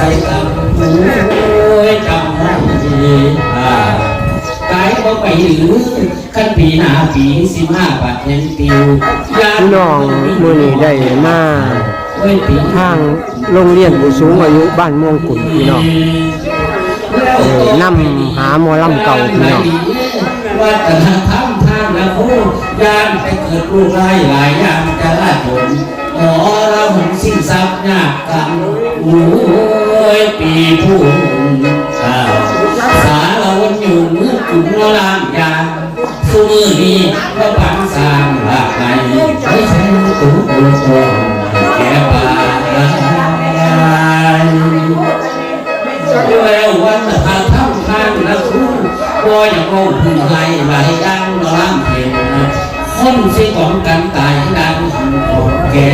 ใส่ตำหูยจำได้ดีอ่ากายก็ไปหรือขั้นปีหน้าปีสิบห้าบาทยังติวพี่น้องมือนี้ได้มาเว้ยปีทางโรงเรียนผู้สูงอายุบ้านม่วงกุ่นพี่น้องเออนำหาหมอลำเก่าพี่น้องว่าแต่ละทำทางละผู้ยานไปเกิดลูกไร้หลายอย่างจะลาดผล ขอราหงสิ้นทรัพย์ยากันโอ้ยปีผู้สาวสาเราอยู่เมื่อจุ่มลางยาสู้มือนี้ก็ปังสางหลากไหลายไม่ใช่ตัวตัวแก่ป่าแล้ววันทางทำทางละคุณก็อย่าโกงพึ่งไหลไหลดังนอนเห็นคนสิของกันตายดังของ แก่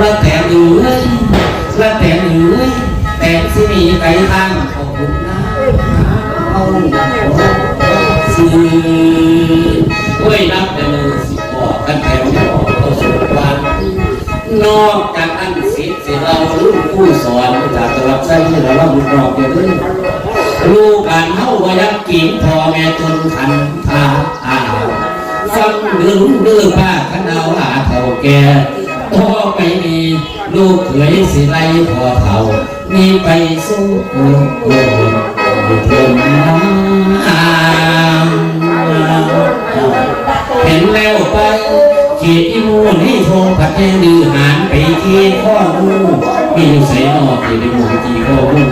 ละแต่เอื้อยละแต่เอื้อยแต่สิมีไก่ทางขอบคุณนะเอาสื่อเว้ยนับแต่เลยสิพอกกันแถวหอก็สุดวันนอกจากนั้นสิทธิ์สิเราลูกผู้สอนจากตลับใช้ที่เราเล่าบุญนอกเดียวนี้ลูกการเฮาว่ายักกินพอแม่จนขันทาอา ฟังเรื่องเรื่องป้าขนเอาหาเท่าแก่ต่อไปนี้ลูกเขยสิไล่พ่อเท่ามีไปสู้โอ้โหเพิ่มน้ำเห็นแล้วไปขีดอีมูนี่ทงผัดแห้งดื้อหานไปที่ข้อมูมีอยู่ใส่นอกที่ในหมู่ที่ข้อมู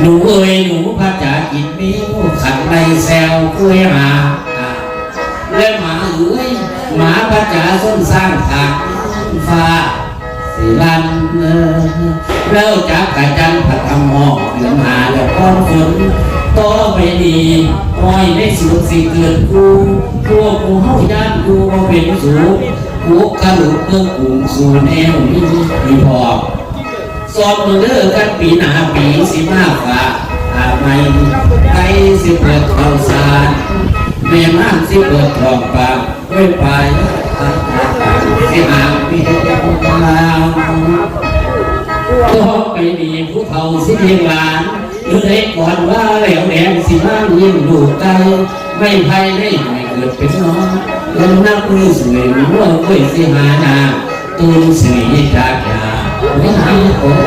หนูเอ้ยหนูพระจ๋ากินมิ้วขันในแซวกล้วยหา หมาพระจ๋าส้นสร้างทางฟ้าสิลันเล้วจากกระจันผัดทำหมอกเหลืองหาแล้วก้อนฝนต่อไปดีปล่อยได้สุดสิเกิดกูกลัวกูเฮาย่านกูบ่เป็นสูงกูกระลุกเมื่อกูสู่แนวนี้มีพอสอบมือเลิกกันปีหนาปีสิบห้าฝาอาไม่ไปสิเปิดเข่าสารแม่ม่านสิเปิดทองปาก ไว้ไปสิหางมีลาวก็ไปดีผู้เฒ่าสิเพียงหลานหรือเล็กก่อนว่าแหลวแหลมสิมายิ่งดูไกลไม่ไพ่ได้ไม่เกิดเป็นน้องเงินนักมือสวยมีว่าเว้ยสิหานาตูนสีจากยาไม่ให้โอ้โห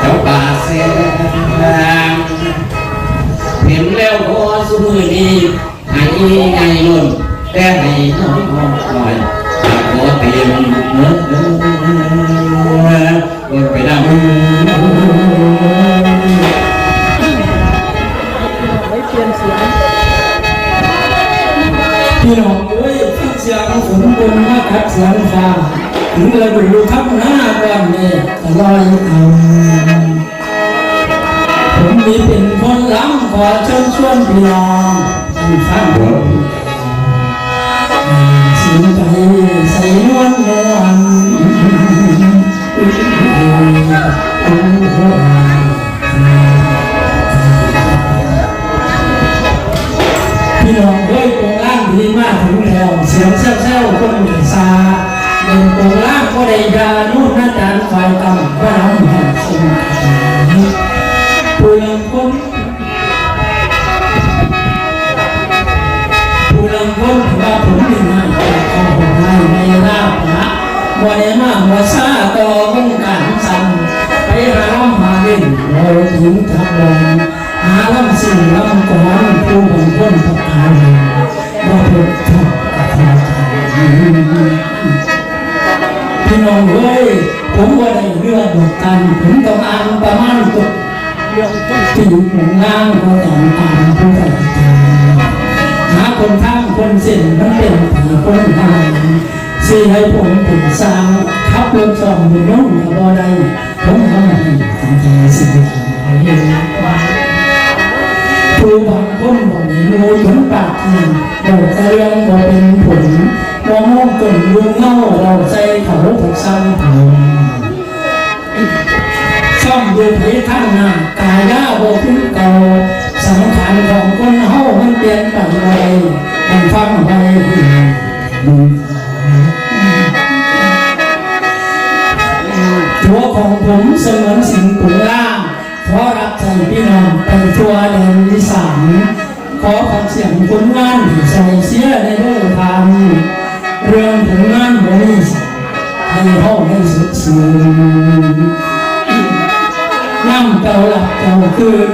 เจ้าป่าแสงเห็นแล้วพอสมือนี้ให้ไงล้น แต่ให้น้องหน่อยขอเตรียมเนื้อลงไปดำไปเปลี่ยนเสียงพี่น้องเอ้ยฟังเสียงฝนบนมากับเสียงฟ้าถึงเราดูทับหน้าก่อนนี่ตะลอยเอาผมมีเป็นคนล้ำขอเชิญชวนพี่น้องให้ฟังผมเสิ่งใจใส่นวนวลพี่าลำสิ่งลำก่อนผู้บางคนทับทายว่าพบชอบกับทางพี่น้องเอ้ยผมว่าได้เรื่องบทกันผมต้องอ่านประมาณตุกที่อยู่หงล่างก็แต่งตามผู้ใดตามหาคนข้างคนเส้นมันเป็นผีคนทางสิให้ผมเป็นสร้างขับรถสองดูน้องกับบ่ได้ผมทำให้ทำใจสิ่งที่เห็น ว่าผู้บางคนบอกมีมูผลปากหนึ่งบอกแต่เรื่องบ่เป็นผลบ่มองจนลุงเงาเราใจเขาถูกซ้ำผาซ่อมดูผีท่านหน้ากาย่าบ่ขึ้นเก่าสังขารของคนเฮามันเปลี่ยนไปไวมันฟังไว้หัวของผมเสมือนสิ่งปรุงร่าง ขอรับใจพี่น้องไปทั่วแดนอีสานขอฟังเสียงผลงานใส่เสียในเรื่องทำเรื่องผลงานบริษัทให้ห้องให้สุดสื่นน้ำเก่าหลับเก่าคืน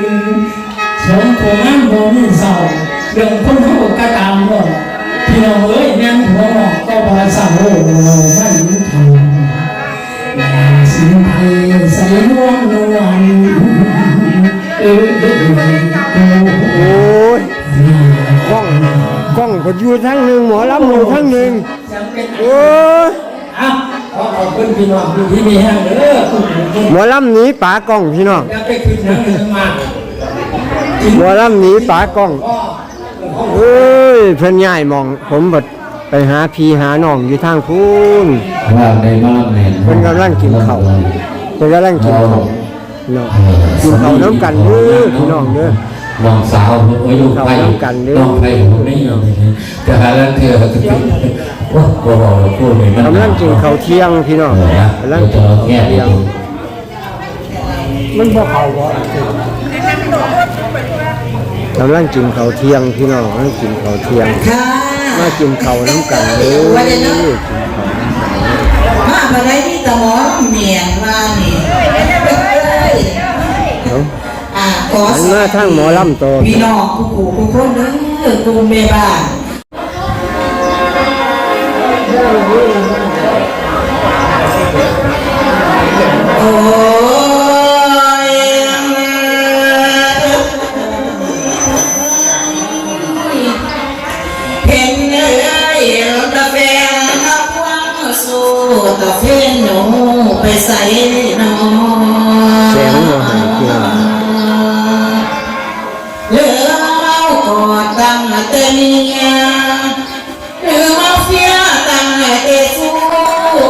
สมผลงานบริษัทเรื่องคนเขากระตามก็พี่น้องเอ้ยแม่นหัวหมอกก็บาสาวไม่รู้ทำสิ่งไทยใส่นวลนวล โอ้ยกล้องกล้องก็อยู่ทั้งหนึ่งหมอลำอยู่ทั้งหนึ่งจำเป็นโอ้ยอะขอขอบคุณพี่น้องที่มีแห้งเด้อคุณผู้ชมหมอลำหนีป๋ากล้องพี่น้องจะไปขึ้นหนังเรื่องมากหมอลำหนีป๋ากล้องก็เอ้ยเพิ่นย้ายหมอง ผมบัดไปหาพี่หาน้องอยู่ทางพูนว่าในบ้านเนี่ยเพิ่นกำลังกินข้าวเพิ่นกำลังกินข้าว เนาะกินข้าวน้ำกันเด้อพี่น้องเด้อน้องสาวผมอายุไปน้องกันเด้อน้องไปผมไม่ยอมแต่หาแล้วเธอก็จะว่าบอกเราพูดไม่มันกำลังกินข้าวเที่ยงพี่น้องเออนะกำลังเดี๋ยวกินจะแก้ข้าวเดี๋ยวเที่ยงมันบ่เข้าบ่กำลังกินข้าวเที่ยงพี่น้องกำลังกินข้าวเที่ยงค่ะมากินข้าวน้ำกันเด้อว่าจะเนาะกินข้าวน้ำกันมาภายในที่ตะหมอเมียนมานี่เอ้ยเนาะอ่า ขอหันมาทางหมอลำโตพี่น้องผู้ผู้ผู้คนเด้อกูเมบ้านโอ้ยเห็นเอ้ยตะแบงนับวังสู้ตะเพียนหนูไปใส่นอเ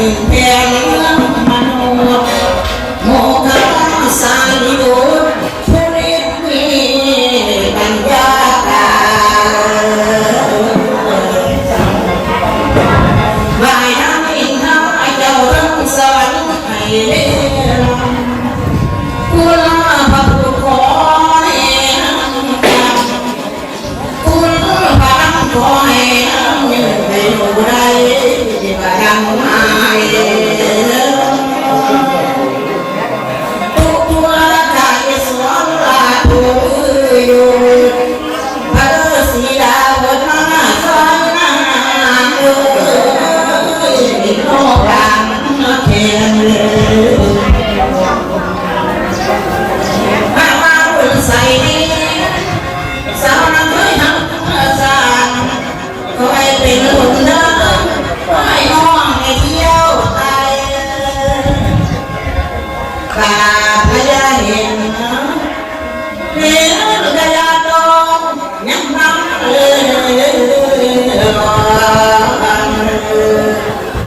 เรื่อง